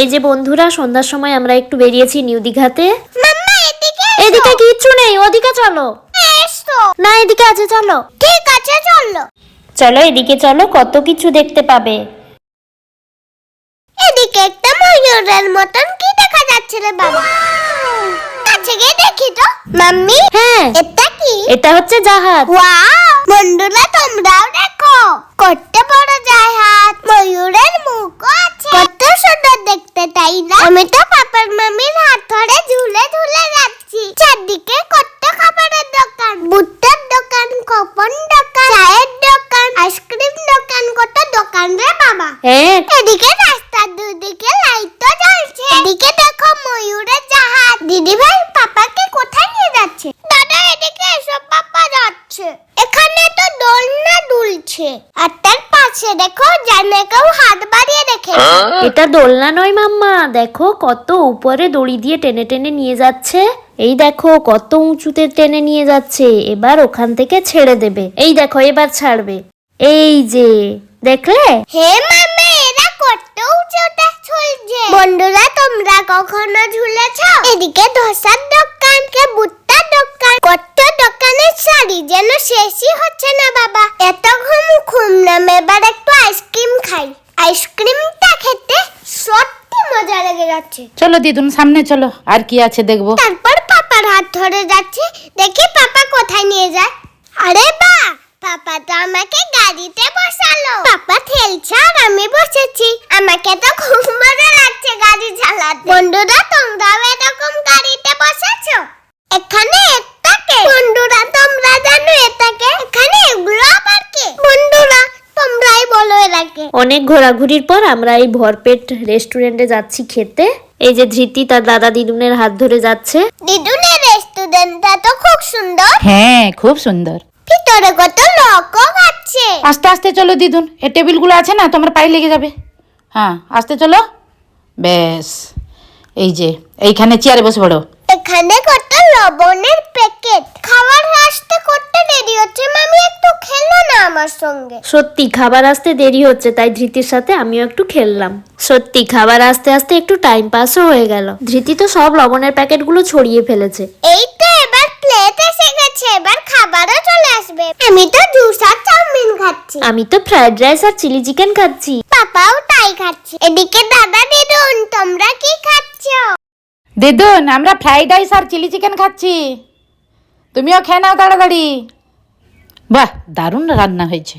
এই যে বন্ধুরা সন্ধ্যার সময় আমরা একটু বেরিয়েছি নিউ দীঘাতে। এদিকে কিচ্ছু নেই ওদিকে চলো। না এদিকে আছে চলো। ঠিক আছে চলো। চলো এদিকে চলো কত কিছু দেখতে পাবে। এদিকে একটা ময়ূরের মতন কি দেখা যাচ্ছে রে বাবা? কাছে গিয়ে দেখি তো। মাম্মি হ্যাঁ। এটা কি? এটা হচ্ছে জাহাজ। ওয়াও বন্ধুরা তোমরাও দেখো। কত বড় জাহাজ ময়ূরের মুখও আছে কত সুন্দর দেখতে তাই না আমি তো পাপার মামির হাত ধরে ঝুলে ঝুলে যাচ্ছি চারদিকে কত খাবারের দোকান ভুট্টার দোকান কপন দোকান চায়ের দোকান আইসক্রিম দোকান কত দোকান রে বাবা। হ্যাঁ এদিকে রাস্তার দুদিকে লাইট তো জ্বলছে। এদিকে দেখো ময়ূরের জাহাজ। দিদি ভাই পাপাকে কোথায় নিয়ে যাচ্ছে? দাদা এদিকে এসো পাপা যাচ্ছে। এখানে তো দোলনা দুলছে। আর তার পাশে দেখো জানে কেউ হাত বাড়িয়ে রেখে এটা দোলনা নয় মাম্মা। দেখো কত উপরে দড়ি দিয়ে টেনে টেনে নিয়ে যাচ্ছে। এই দেখো কত উঁচুতে টেনে নিয়ে যাচ্ছে এবার ওখান থেকে ছেড়ে দেবে। এই দেখো এবার ছাড়বে। এই যে দেখলে? হে মামে এরা কত উঁচুতে ঝুলছে। বন্ধুরা তোমরা কখনো ঝুলেছ? এদিকে ধোসার দোকান কে ভুট্টার দোকান। কত দোকানের শাড়ি যেন শেষই হচ্ছে না বাবা। এত ঘুম ঘুমলাম এবার একটু আইসক্রিম খাই। আইসক্রিমটা খেতে সত্যি মজা লেগে যাচ্ছে। চলো দিদুন সামনে চলো। আর কি আছে দেখব। তারপর পাপার হাত ধরে যাচ্ছে দেখি পাপা কোথায় নিয়ে যায়? আরে বা পাপা তো আমাকে গাড়িতে বসালো। পাপা ঠেলছে আর আমি বসেছি। আমাকে তো খুব মজা লাগছে গাড়ি চালাতে। বন্ধুরা তোমরাও এরকম গাড়িতে বসেছো? এখানে এটাকে বন্ধুরা তোমরা জানো এটাকে এখানে এগুলো আবার কি? বন্ধুরা তোমরাই বলো এটাকে অনেক ঘোরাঘুরির পর আমরা এই ভরপেট রেস্টুরেন্টে যাচ্ছি খেতে। এই যে ধৃতি তার দাদা দিদুনের হাত ধরে যাচ্ছে। দিদুনের রেস্টুরেন্টটা তো খুব সুন্দর। হ্যাঁ খুব সুন্দর। ভিতরে কত লোকও আছে। আস্তে আস্তে চলো দিদুন এ টেবিলগুলো আছে না তোমার পায়ে লেগে যাবে। হ্যাঁ আস্তে চলো। ব্যাস এই যে এইখানে চেয়ারে বসে পড়ো। এখানে কত লবণের প্যাকেট। খাবার আসতে করতে দেরি হচ্ছে মামি একটু খেলো না আমার সঙ্গে। সত্যি খাবার আসতে দেরি হচ্ছে তাই ধৃতির সাথে আমিও একটু খেললাম। সত্যি খাবার আসতে আসতে একটু টাইম পাসও হয়ে গেল। ধৃতি তো সব লবণের প্যাকেটগুলো ছড়িয়ে ফেলেছে। এই তো এবার প্লেট এসে গেছে এবার খাবারও আসবে আমি তো জুস আর চাউমিন খাচ্ছি। আমি তো ফ্রাইড রাইস আর চিলি চিকেন খাচ্ছি। পাপাও তাই খাচ্ছে। এদিকে দাদা দিদুন তোমরা কি খাচ্ছো? দিদুন আমরা ফ্রাইড রাইস আর চিলি চিকেন খাচ্ছি। তুমিও খেয়ে নাও তাড়াতাড়ি। বাহ দারুণ রান্না হয়েছে।